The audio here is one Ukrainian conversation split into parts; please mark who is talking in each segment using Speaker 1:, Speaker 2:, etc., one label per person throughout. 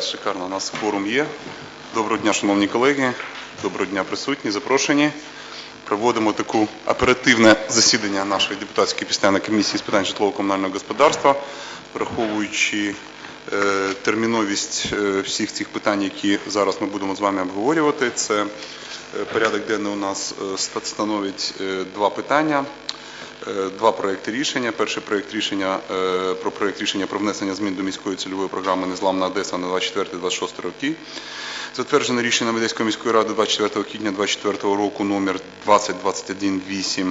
Speaker 1: Шикарно, у нас форум є. Доброго дня, шановні колеги. Доброго дня, присутні, запрошені. Проводимо таку оперативне засідання нашої депутатської постійної комісії з питань житлово-комунального господарства, враховуючи е, терміновість е, всіх цих питань, які зараз ми будемо з вами обговорювати. Це е, порядок денний у нас становить два питання. Е, Два проекти рішення. Перший проект рішення е, про проект рішення про внесення змін до міської цільової програми Незламна Одеса на 24-26 роки. Затверджене рішенням Одеської міської ради 24 квітня 2024 року номер 20218.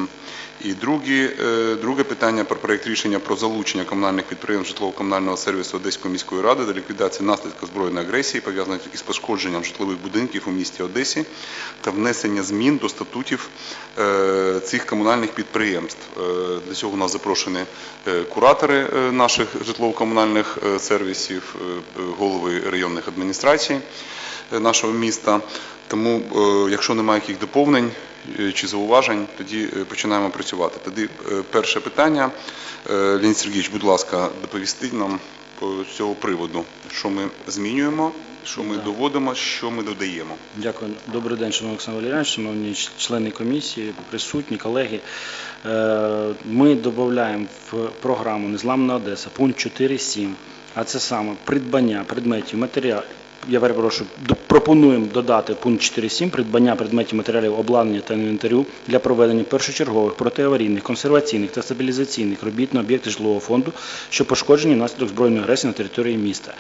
Speaker 1: І друге, е, друге питання про проект рішення про залучення комунальних підприємств житлово-комунального сервісу Одеської міської ради до ліквідації наслідків збройної агресії, пов'язаних із пошкодженням житлових будинків у місті Одесі та внесення змін до статутів цих комунальних підприємств. Е, Для цього у нас запрошені е, куратори е, наших житлово-комунальних сервісів, голови районних адміністрацій нашого міста. Тому, якщо немає яких доповнень чи зауважень, тоді починаємо працювати. Тоді перше питання. Леонід Сергійович, будь ласка, доповісти нам по цього приводу, що ми змінюємо, що ми
Speaker 2: Да.
Speaker 1: доводимо, що ми додаємо.
Speaker 2: Дякую. Добрий день, шановний Олександр Валерійович, шановні члени комісії, присутні, колеги. Е, Ми додаємо в програму Незламна Одеса пункт 4.7, а це саме придбання предметів матеріалів. Я перепрошую, пропонуємо додати пункт 4.7 придбання предметів матеріалів обладнання та інвентарю для проведення першочергових протиаварійних, консерваційних та стабілізаційних робіт на об'єкти житлового фонду, що пошкоджені внаслідок збройної агресії на території міста.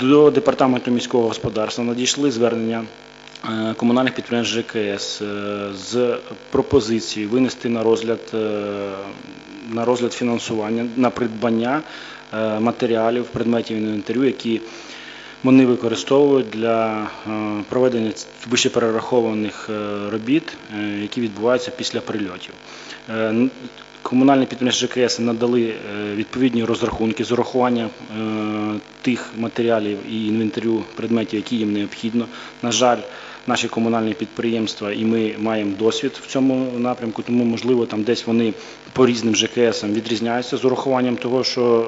Speaker 2: До департаменту міського господарства надійшли звернення е, комунальних підприємств ЖКС е, з пропозицією винести на розгляд, е, на розгляд фінансування на придбання матеріалів, предметів інвентарю, які вони використовують для е, проведення вище перерахованих е, робіт, е, які відбуваються після прильотів. Комунальні підприємства ЖКС надали відповідні розрахунки з урахуванням е, тих матеріалів і інвентарю предметів, які їм необхідно. На жаль, наші комунальні підприємства і ми маємо досвід в цьому напрямку, тому можливо там десь вони по різним ЖКС відрізняються з урахуванням того, що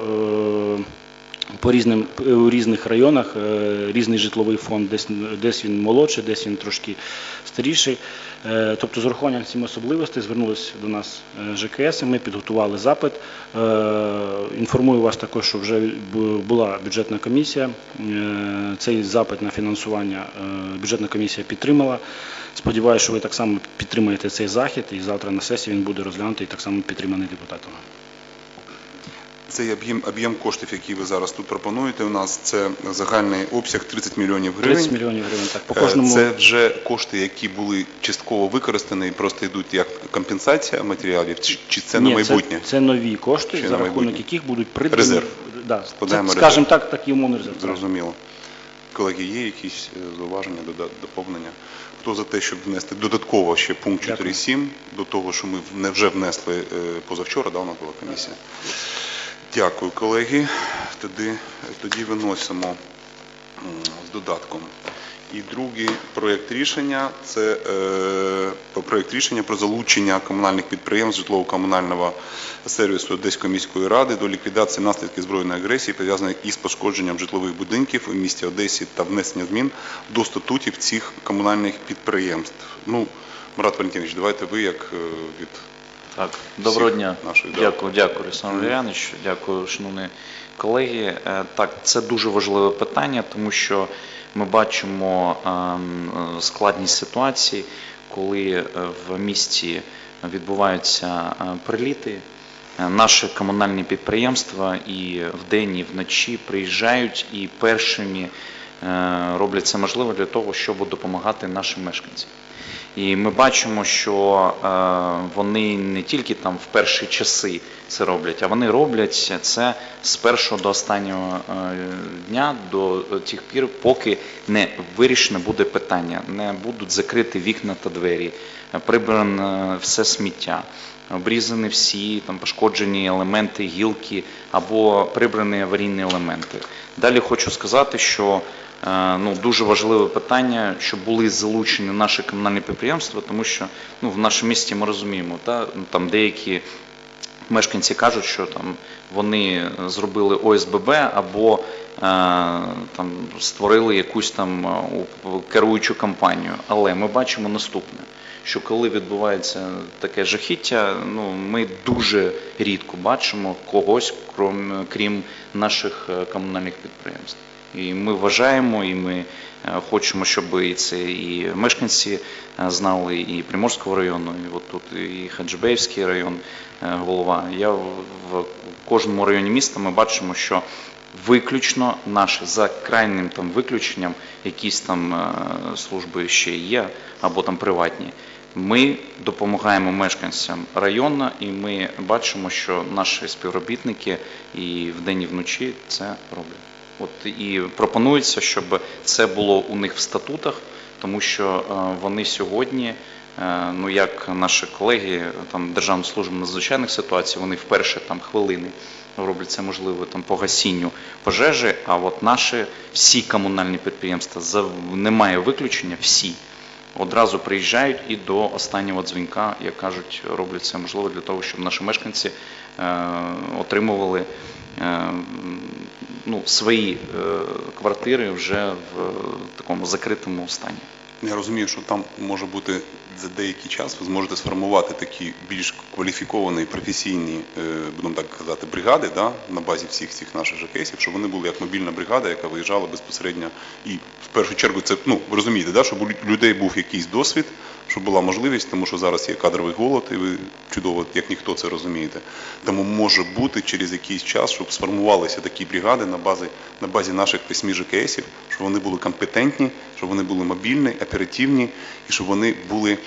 Speaker 2: по різним у різних районах е, різний житловий фонд, десь десь він молодший, десь він трошки старіший. Е, Тобто, з урахуванням цих особливостей звернулися до нас е, ЖКС, ми підготували запит. Е, Інформую вас також, що вже була бюджетна комісія. Е, Цей запит на фінансування е, бюджетна комісія підтримала. Сподіваюся, що ви так само підтримаєте цей захід, і завтра на сесії він буде розглянутий і так само підтриманий депутатами.
Speaker 1: Цей об'єм, об'єм коштів, які ви зараз тут пропонуєте, у нас це загальний обсяг 30 мільйонів гривень.
Speaker 2: 30 мільйонів гривень. Так, по
Speaker 1: Е,
Speaker 2: кожному
Speaker 1: Це вже кошти, які були частково використані і просто йдуть як компенсація матеріалів, чи, чи це на майбутнє?
Speaker 2: Це, це нові кошти,
Speaker 1: Чи
Speaker 2: за
Speaker 1: на
Speaker 2: рахунок
Speaker 1: майбутнє?
Speaker 2: яких будуть придані.
Speaker 1: Резерв.
Speaker 2: Да, це,
Speaker 1: резерв.
Speaker 2: скажімо так, такий умовний резерв.
Speaker 1: Зрозуміло. Колеги, є якісь е, зауваження, доповнення? Хто за те, щоб внести додатково ще пункт
Speaker 2: Дякую.
Speaker 1: 4.7 до того, що ми не вже внесли е, позавчора, да, у нас була комісія. Дякую, колеги. Тоді, тоді виносимо з додатком. І другий проєкт рішення це е, проєкт рішення про залучення комунальних підприємств житлово-комунального сервісу Одеської міської ради до ліквідації наслідків збройної агресії, пов'язаних із пошкодженням житлових будинків у місті Одесі та внесення змін до статутів цих комунальних підприємств. Ну, Марат Валентинович, давайте ви як е, від
Speaker 3: Так, доброго дня.
Speaker 1: наших, да.
Speaker 3: Дякую, дякую, Олександр Валерійович, дякую, шановні колеги. Е, Так, це дуже важливе питання, тому що ми бачимо ем, е, складність ситуації, коли е, в місті відбуваються приліти. Наші комунальні підприємства і вдень, і вночі приїжджають і першими роблять це можливе для того, щоб допомагати нашим мешканцям. І ми бачимо, що е, вони не тільки там в перші часи це роблять, а вони роблять це з першого до останнього е, дня, до тих пір, поки не вирішено буде питання, не будуть закриті вікна та двері, прибране все сміття, обрізані всі там пошкоджені елементи, гілки або прибрані аварійні елементи. Далі хочу сказати, що ну, дуже важливе питання, щоб були залучені наші комунальні підприємства, тому що ну, в нашому місті ми розуміємо, та, ну, там деякі мешканці кажуть, що там вони зробили ОСББ або там створили якусь там е, керуючу кампанію. Але ми бачимо наступне. Що коли відбувається таке жахіття, ну ми дуже рідко бачимо когось, крім, крім наших е, комунальних підприємств. І ми вважаємо, і ми е, хочемо, щоб і це і мешканці е, знали, і Приморського району, і от тут і Хаджибеївський район, е, голова. Я в кожному районі міста ми бачимо, що виключно наші, за крайнім там виключенням, якісь там служби ще є, або там приватні. Ми допомагаємо мешканцям району, і ми бачимо, що наші співробітники і вдень, і вночі це роблять. От і пропонується, щоб це було у них в статутах, тому що е, вони сьогодні, е, ну як наші колеги там Державна служба надзвичайних ситуацій, вони вперше там хвилини роблять це можливо там по гасінню пожежі. А от наші всі комунальні підприємства за немає виключення, всі одразу приїжджають і до останнього дзвінка, як кажуть, роблять це можливо для того, щоб наші мешканці е, отримували ну, свої е, квартири вже в е, такому закритому стані.
Speaker 1: Я розумію, що там може бути за деякий час ви зможете сформувати такі більш кваліфіковані, професійні, е, будемо так казати, бригади да, на базі всіх цих наших ЖКСів, щоб вони були як мобільна бригада, яка виїжджала безпосередньо. І в першу чергу це, ну, ви розумієте, да, щоб у людей був якийсь досвід, щоб була можливість, тому що зараз є кадровий голод, і ви чудово, як ніхто це розумієте. Тому може бути через якийсь час, щоб сформувалися такі бригади на базі, на базі наших восьми ЖКСів, щоб вони були компетентні, щоб вони були мобільні, оперативні, і щоб вони були,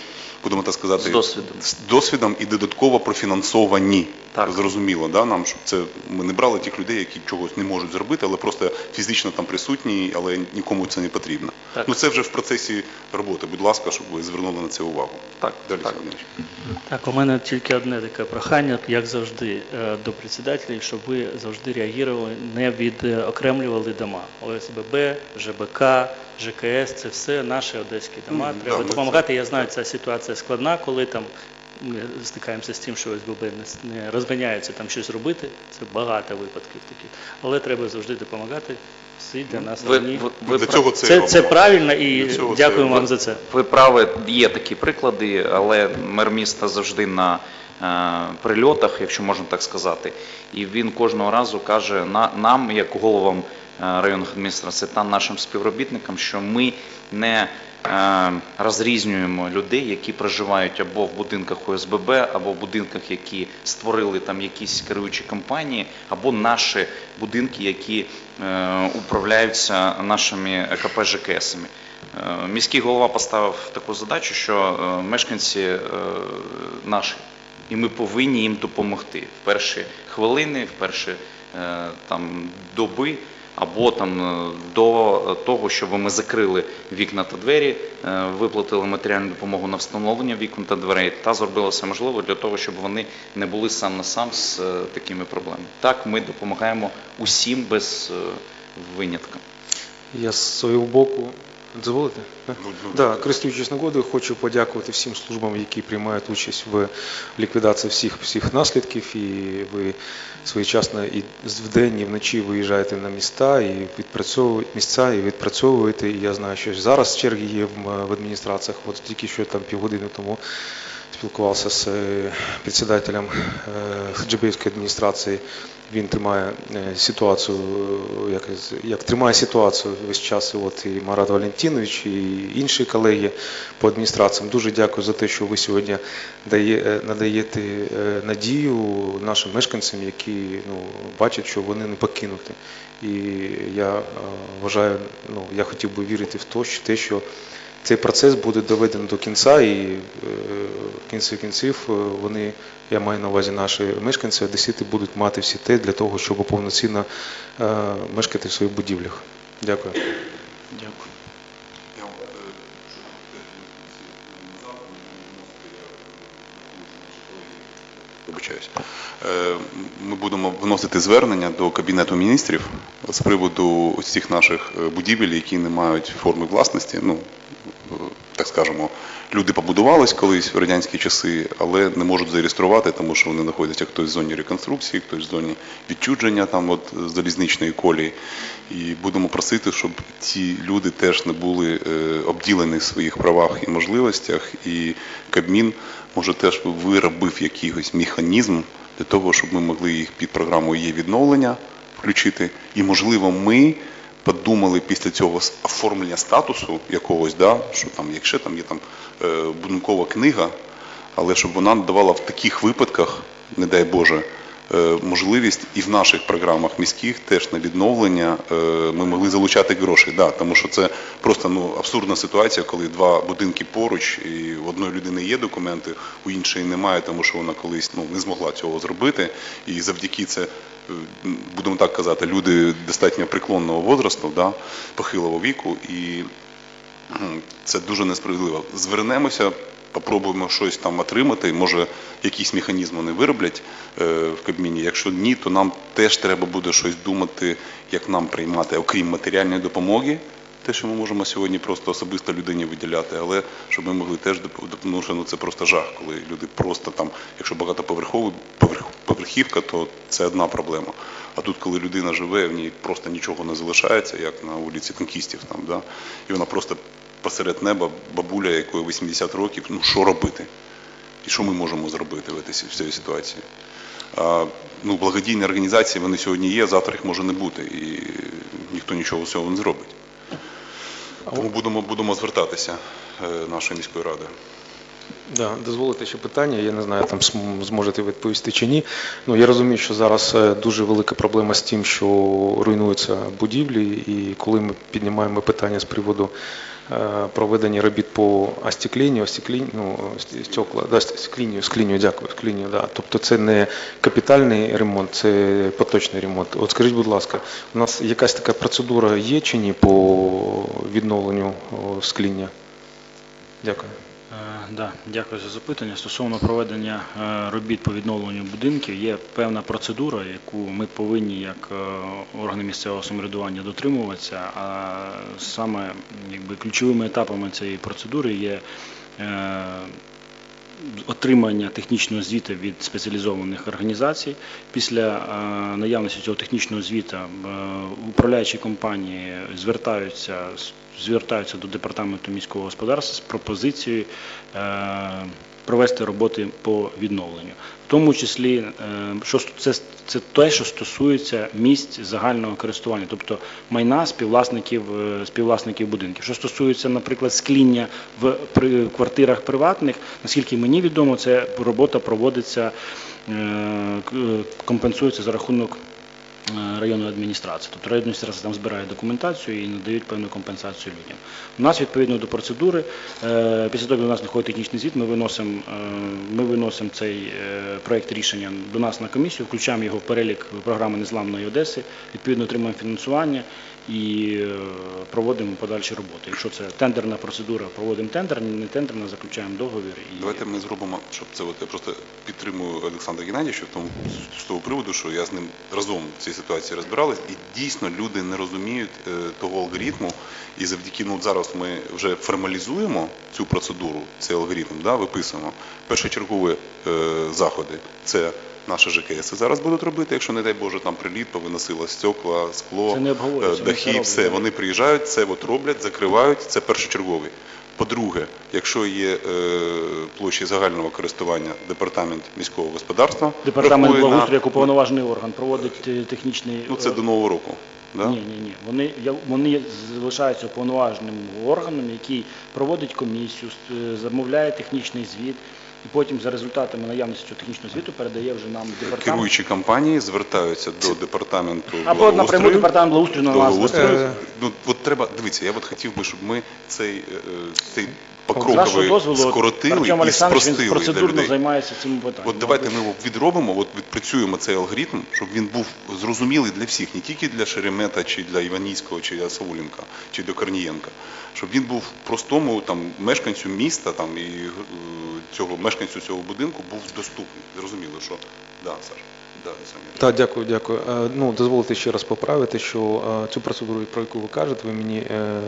Speaker 1: будемо так сказати,
Speaker 3: З досвідом.
Speaker 1: з досвідом і додатково профінансовані.
Speaker 3: Так.
Speaker 1: Зрозуміло, да, нам, щоб це ми не брали тих людей, які чогось не можуть зробити, але просто фізично там присутні, але нікому це не потрібно.
Speaker 3: Так.
Speaker 1: Ну це вже в процесі роботи. Будь ласка, щоб ви звернули на це увагу.
Speaker 3: Так,
Speaker 1: Далі
Speaker 3: так.
Speaker 4: Так, у мене тільки одне таке прохання, як завжди, е, до председателів, щоб ви завжди реагували, не відокремлювали дома. ОСББ, ЖБК, ЖКС це все наші одеські дома.
Speaker 1: Мгм,
Speaker 4: Треба
Speaker 1: да,
Speaker 4: допомагати. Я знаю, ця ситуація складна, коли там ми стикаємося з тим, що ОСББ не розганяється там щось робити. Це багато випадків таких. Але треба завжди допомагати. Всі для нас
Speaker 3: Ви, ви, ви
Speaker 1: Для цього це,
Speaker 4: Це,
Speaker 1: робимо.
Speaker 4: це правильно і
Speaker 1: Для цього це
Speaker 4: дякую
Speaker 1: робимо.
Speaker 4: вам за це.
Speaker 3: Ви праві, є такі приклади, але мер міста завжди на е, прильотах, якщо можна так сказати, і він кожного разу каже на, нам, як головам е, районних адміністрацій та нашим співробітникам, що ми не розрізнюємо людей, які проживають або в будинках ОСББ, або в будинках, які створили там якісь керуючі компанії, або наші будинки, які е, управляються нашими КП ЖКСами. Е, Міський голова поставив таку задачу, що е, мешканці е, наші, і ми повинні їм допомогти в перші хвилини, в перші е, там доби. Або там е, до того, щоб ми закрили вікна та двері, е, виплатили матеріальну допомогу на встановлення вікон та дверей, та зробили все можливе для того, щоб вони не були сам на сам з е, такими проблемами. Так, ми допомагаємо усім без е, винятка.
Speaker 5: Я з свого боку, дозволите? Да, користуючись нагодою, хочу подякувати всім службам, які приймають участь в ліквідації всіх всіх наслідків. І ви своєчасно і вдень, і вночі виїжджаєте на міста і відпрацьовуєте місця, і відпрацьовуєте. І я знаю, що зараз черги є в адміністраціях. От тільки що там півгодини тому спілкувався з е, председателем е, Хаджибеївської адміністрації. Він тримає е, ситуацію, як, як тримає ситуацію весь час. От і Марат Валентинович, і інші колеги по адміністраціям. Дуже дякую за те, що ви сьогодні дає, надаєте надію нашим мешканцям, які ну, бачать, що вони не покинуті. І я вважаю, ну я хотів би вірити в те, що цей процес буде доведений до кінця, і е, в кінці кінців е, вони, я маю на увазі наші мешканці, одесіти будуть мати всі те для того, щоб повноцінно е, мешкати в своїх будівлях. Дякую.
Speaker 3: Дякую.
Speaker 1: Вибачаюсь. Е, Ми будемо вносити звернення до Кабінету міністрів з приводу ось цих наших е, будівель, які не мають форми власності. Ну, е, так скажемо, люди побудувались колись в радянські часи, але не можуть зареєструвати, тому що вони знаходяться хтось в зоні реконструкції, хтось в зоні відчудження там от залізничної колії. І будемо просити, щоб ці люди теж не були е, обділені в своїх правах і можливостях, і Кабмін може теж виробив якийсь механізм для того, щоб ми могли їх під програмою є відновлення включити. І можливо, ми подумали після цього оформлення статусу якогось, да, що там, якщо там є там е, будинкова книга, але щоб вона надавала в таких випадках, не дай Боже, е, можливість і в наших програмах міських теж на відновлення е, ми могли залучати гроші. Да, тому що це просто ну, абсурдна ситуація, коли два будинки поруч, і в одної людини є документи, у іншої немає, тому що вона колись ну, не змогла цього зробити. І завдяки це, будемо так казати, люди достатньо преклонного возрасту, да, похилого віку, і Це дуже несправедливо. Звернемося, попробуємо щось там отримати. Може, якісь механізми вони вироблять е, в Кабміні. Якщо ні, то нам теж треба буде щось думати, як нам приймати, окрім матеріальної допомоги. Те, що ми можемо сьогодні просто особисто людині виділяти, але щоб ми могли теж що ну це просто жах, коли люди просто там, якщо багатоповерховий поверх, поверхівка, то це одна проблема. А тут, коли людина живе, в ній просто нічого не залишається, як на вулиці танкістів, там, да? і вона просто посеред неба, бабуля, якої 80 років, ну що робити? І що ми можемо зробити в цій ситуації? А, ну, благодійні організації вони сьогодні є, завтра їх може не бути, і ніхто нічого з цього не зробить. Тому будемо, будемо звертатися нашої нашою міською радою.
Speaker 5: Да, дозволите ще питання. Я не знаю, там зможете відповісти чи ні. Ну я розумію, що зараз е, дуже велика проблема з тим, що руйнуються будівлі, і коли ми піднімаємо питання з приводу е, проведення робіт по остекленню, остеклінню, ну, стекла, да, склінню, склінню, дякую, склінню, да. Тобто це не капітальний ремонт, це поточний ремонт. От скажіть, будь ласка, у нас якась така процедура є чи ні по відновленню скління? Дякую.
Speaker 2: Е, Да, дякую за запитання. Стосовно проведення е, робіт по відновленню будинків, є певна процедура, яку ми повинні як е, органи місцевого самоврядування дотримуватися. А саме якби ключовими етапами цієї процедури є отримання технічного звіту від спеціалізованих організацій. Після е, наявності цього технічного звіту е, управляючі компанії звертаються, звертаються до департаменту міського господарства з пропозицією е, провести роботи по відновленню. В тому числі е, що це, це те, що стосується місць загального користування, тобто майна співвласників, е, співвласників будинків. Що стосується, наприклад, скління в квартирах приватних, наскільки мені відомо, це робота проводиться, е, компенсується за рахунок районної адміністрації. Тобто районна адміністрація там збирає документацію і надають певну компенсацію людям. У нас відповідно до процедури, е, після того, як до нас надходить технічний звіт, ми виносимо, е, ми виносимо цей проєкт рішення до нас на комісію, включаємо його в перелік програми Незламної Одеси, відповідно отримуємо фінансування і е, проводимо подальші роботи. Якщо це тендерна процедура, проводимо тендер, не тендерна, заключаємо договір. І...
Speaker 1: Давайте ми зробимо, щоб це от я просто підтримую Олександра Геннадійовича в тому з того приводу, що я з ним разом в цій ситуації розбирались, і дійсно люди не розуміють е, того алгоритму. І завдяки ну зараз ми вже формалізуємо цю процедуру, цей алгоритм, да, виписуємо. Першочергові е, заходи це наші ЖКС зараз будуть робити, якщо не дай Боже, там приліт, повиносило стекла, скло, е, дахи, все. Вони приїжджають, це от роблять, закривають, це першочергові. По-друге, якщо є е, площі загального користування департамент міського господарства,
Speaker 2: Департамент благоустрою як уповноважений орган проводить е, технічний
Speaker 1: ну це
Speaker 2: е,
Speaker 1: до нового року. Да?
Speaker 2: Ні, ні, ні. Вони, я- вони залишаються уповноваженим органом, який проводить комісію, замовляє технічний звіт, і потім за результатами наявності цього технічного звіту передає вже нам департамент.
Speaker 1: Керуючі компанії звертаються до департаменту
Speaker 2: Або напряму департамент благоустрою на нас.
Speaker 5: Е,
Speaker 1: Ну от треба дивіться. Я от хотів би, щоб ми цей, е, цей покроковий скоротили і
Speaker 2: він
Speaker 1: спростили для людей.
Speaker 2: займається цим питанням.
Speaker 1: От давайте ми його відробимо, от відпрацюємо цей алгоритм, щоб він був зрозумілий для всіх, не тільки для Шеремета, чи для Іваніцького, чи для Сауленка, чи для Корнієнка. Щоб він був простому там мешканцю міста там і е, цього мешканцю цього будинку був доступний. Зрозуміло, що да, Саш.
Speaker 5: Так, дякую, дякую. Е, Ну, дозволите ще раз поправити, що е, цю процедуру, про яку ви кажете, ви мені е,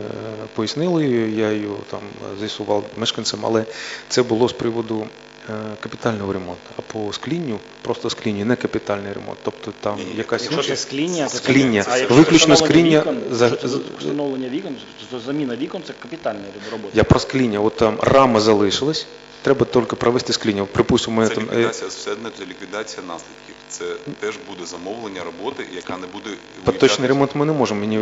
Speaker 5: пояснили, я її там з'ясував мешканцям, але це було з приводу капітального ремонту. А по склінню, просто склінню, не капітальний ремонт. Тобто там якась
Speaker 2: Якщо це скління, то це-
Speaker 5: Скління.
Speaker 2: а якщо
Speaker 5: Виключно скління за-
Speaker 2: встановлення вікон, то заміна вікон це капітальна робота.
Speaker 5: Я про скління, от там рама залишилась, треба тільки провести скління. Припустимо,
Speaker 1: Це
Speaker 5: там
Speaker 1: ліквідація, все одно це ліквідація наслідків. Це теж буде замовлення роботи, яка не буде
Speaker 5: Поточний ремонт ми не можемо. Мені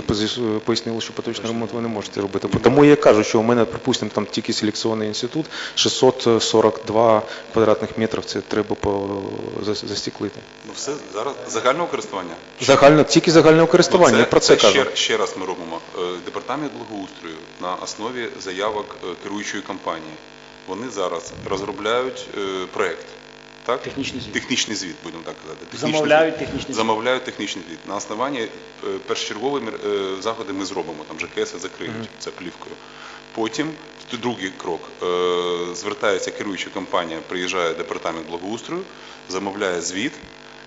Speaker 5: пояснили, що поточний ремонт ви не можете робити. Тому я кажу, що у мене, припустимо, там тільки селекційний інститут, 642 квадратних метрів, це треба по застіклити.
Speaker 1: Ну все зараз загального користування.
Speaker 5: Загально, тільки загального користування,
Speaker 1: Ну,
Speaker 5: я про це, кажу.
Speaker 1: Ще, ще раз ми робимо. Е, Департамент благоустрою на основі заявок е, керуючої компанії. Вони зараз розробляють е, проект. Так?
Speaker 2: Технічний звіт.
Speaker 1: Технічний звіт, будемо так казати. Технічний
Speaker 2: Замовляють
Speaker 1: звіт.
Speaker 2: технічний звіт.
Speaker 1: Замовляють технічний звіт. На основанні е, першочергові е, заходи ми зробимо, там ЖКС закриють
Speaker 5: Мгм.
Speaker 1: це плівкою. Потім т- другий крок. Е, Звертається керуюча компанія, приїжджає департамент благоустрою, замовляє звіт.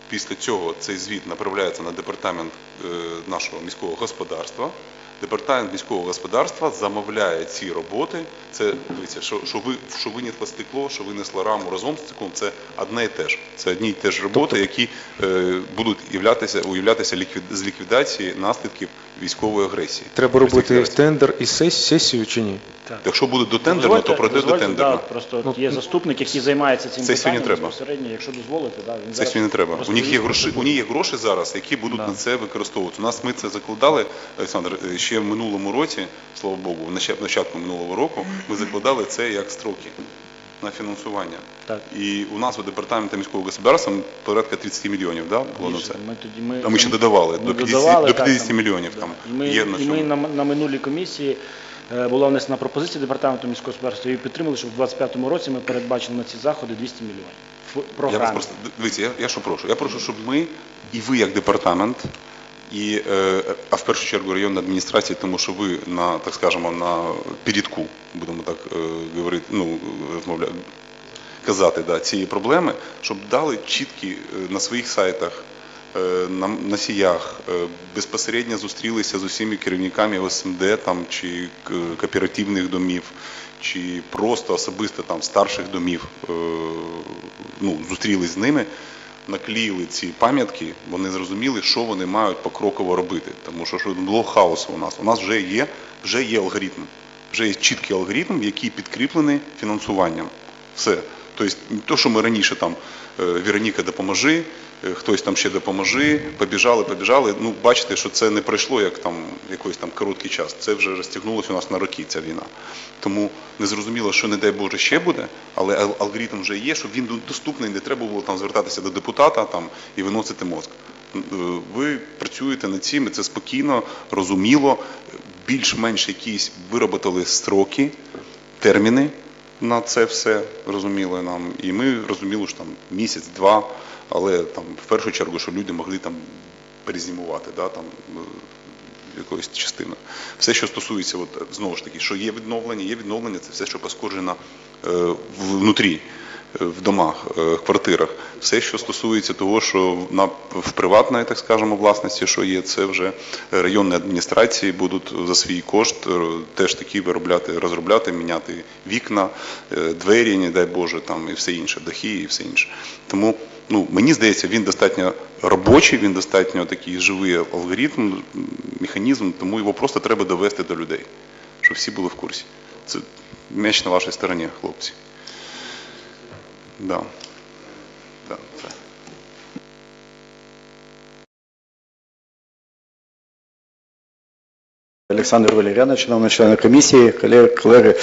Speaker 1: Після цього цей звіт направляється на департамент е, нашого міського господарства. Департамент міського господарства замовляє ці роботи. Це дивіться, що, що ви що винесло стекло, що винесло раму разом з стеклом. Це одне і те ж. Це одні і те ж роботи, які е, будуть являтися, уявлятися ліквід, з ліквідації наслідків військової агресії.
Speaker 5: Треба
Speaker 1: Тобто
Speaker 5: робити тендер і сес- сесію чи ні?
Speaker 2: Так.
Speaker 1: Якщо буде до тендерно,
Speaker 2: Дозвольте-
Speaker 1: то пройде до тендерно.
Speaker 2: Да, просто
Speaker 5: Ну,
Speaker 2: є заступник, який займається цим
Speaker 1: Сесію не треба.
Speaker 2: безпосередньо, якщо дозволите. Да, він
Speaker 1: Це
Speaker 2: зараз
Speaker 1: не треба. У них є гроші, у них є гроші зараз, які будуть
Speaker 2: Да.
Speaker 1: на це використовувати. У нас ми це закладали, Олександр, е, ще в минулому році, слава Богу, ще- початку минулого року, ми закладали це як строки на фінансування.
Speaker 2: Так.
Speaker 1: І у нас у департаменті міського господарства порядка 30 мільйонів, да, було на це.
Speaker 2: Ми тоді ми
Speaker 1: А ми ще додавали
Speaker 2: ми
Speaker 1: до 50,
Speaker 2: додавали,
Speaker 1: до
Speaker 2: так,
Speaker 1: 50
Speaker 2: там,
Speaker 1: мільйонів.
Speaker 2: да.
Speaker 1: Там
Speaker 2: І ми,
Speaker 1: є на
Speaker 2: і ми на, на минулій комісії е, була внесена пропозиція департаменту міського господарства і підтримали, щоб в 2025 році ми передбачили на ці заходи 200 мільйонів в
Speaker 1: Я вас просто дивіться, я, я що прошу? Я прошу, щоб ми і ви як департамент, і е, а в першу чергу районна адміністрація, тому що ви на так скажемо на передку, будемо так е, говорити, ну розмовляти, казати да, цієї проблеми, щоб дали чіткі е, на своїх сайтах. На носіях безпосередньо зустрілися з усіма керівниками ОСМД там, чи кооперативних домів, чи просто особисто там старших домів ну, зустрілись з ними, наклеїли ці пам'ятки, вони зрозуміли, що вони мають покроково робити. Тому що що було хаосу у нас. У нас вже є, вже є алгоритм. Вже є чіткий алгоритм, який підкріплений фінансуванням. Все. Тобто, не то, що ми раніше там е, Вероніка допоможи, хтось там ще допоможи, побіжали, побіжали. Ну, бачите, що це не пройшло як там якийсь там короткий час. Це вже розтягнулося у нас на роки ця війна. Тому не зрозуміло, що не дай Боже ще буде, але алгоритм вже є, щоб він доступний, не треба було там звертатися до депутата там і виносити мозк. Е, Ви працюєте над цим, і це спокійно, розуміло, більш-менш якісь вироботали строки, терміни на це все розуміли нам. І ми розуміли, що там місяць-два, але там в першу чергу, що люди могли там перезимувати, да, там, е, якоюсь частиною. Все, що стосується, от, знову ж таки, що є відновлення, є відновлення, це все, що пошкоджено е, внутрі, е, в домах, е, в квартирах. Все, що стосується того, що на, в приватної, так скажемо, власності, що є, це вже районні адміністрації будуть за свій кошт е, теж такі виробляти, розробляти, міняти вікна, е, двері, не дай Боже, там і все інше, дахи і все інше. Тому ну, мені здається, він достатньо робочий, він достатньо такий живий алгоритм, механізм, тому його просто треба довести до людей, щоб всі були в курсі. Це м'яч на вашій стороні, хлопці. Да. Да,
Speaker 6: Олександр Валеріанович, шановні члени комісії, колеги, колеги,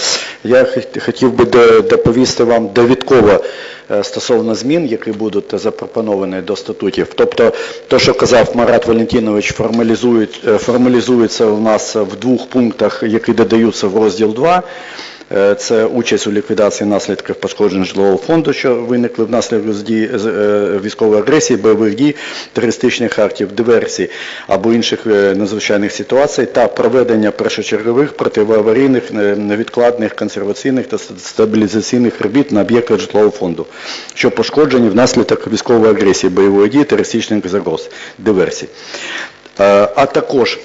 Speaker 6: я хотів би доповісти вам довідково е, стосовно змін, які будуть запропоновані до статутів. Тобто, те, що казав Марат Валентинович, е, формалізується у нас в двох пунктах, які додаються в розділ 2. Е, Це участь у ліквідації наслідків пошкоджень житлового фонду, що виникли внаслідок е, військової агресії, бойових дій, терористичних актів, диверсій або інших е, надзвичайних ситуацій та проведення першочергових протиаварійних, невідкладних, консерваційних та стабілізаційних робіт на об'єктах житлового фонду, що пошкоджені внаслідок військової агресії, бойової дії, терористичних загроз, диверсій. А також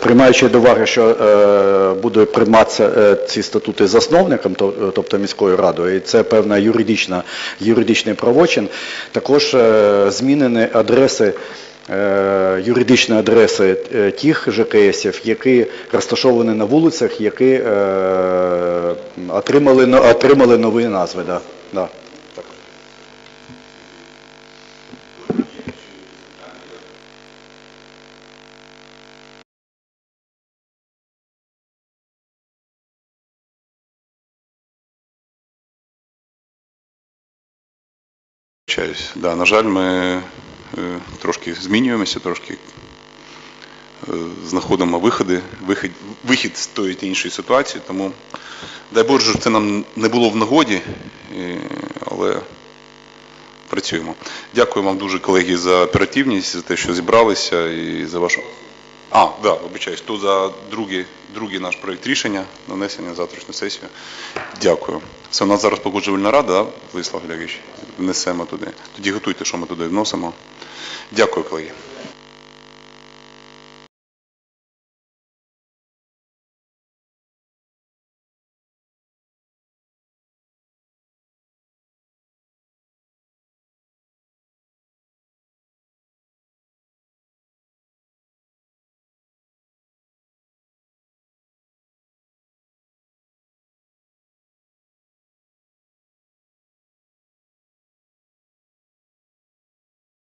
Speaker 6: Приймаючи до уваги, що е, буде прийматися е, ці статути засновником, е, тобто міською радою, і це певна юридична, юридичний правочин, також е, змінені адреси, е, юридичні адреси е, тих ЖКСів, які розташовані на вулицях, які е, отримали, отримали нові назви. Да. Да.
Speaker 1: Вибачаюсь. Да, на жаль, ми е, трошки змінюємося, трошки е, знаходимо виходи, вихід, вихід з тої чи іншої ситуації, тому дай Боже, щоб це нам не було в нагоді, але працюємо. Дякую вам дуже, колеги, за оперативність, за те, що зібралися і за вашу. А, да, вибачаюсь, тут за другий, другий наш проєкт рішення нанесення на завтрашню сесію. Дякую. Це у нас зараз погоджувальна рада, да, Владислав Глявіч? Внесемо туди. Тоді готуйте, що ми туди вносимо. Дякую, колеги.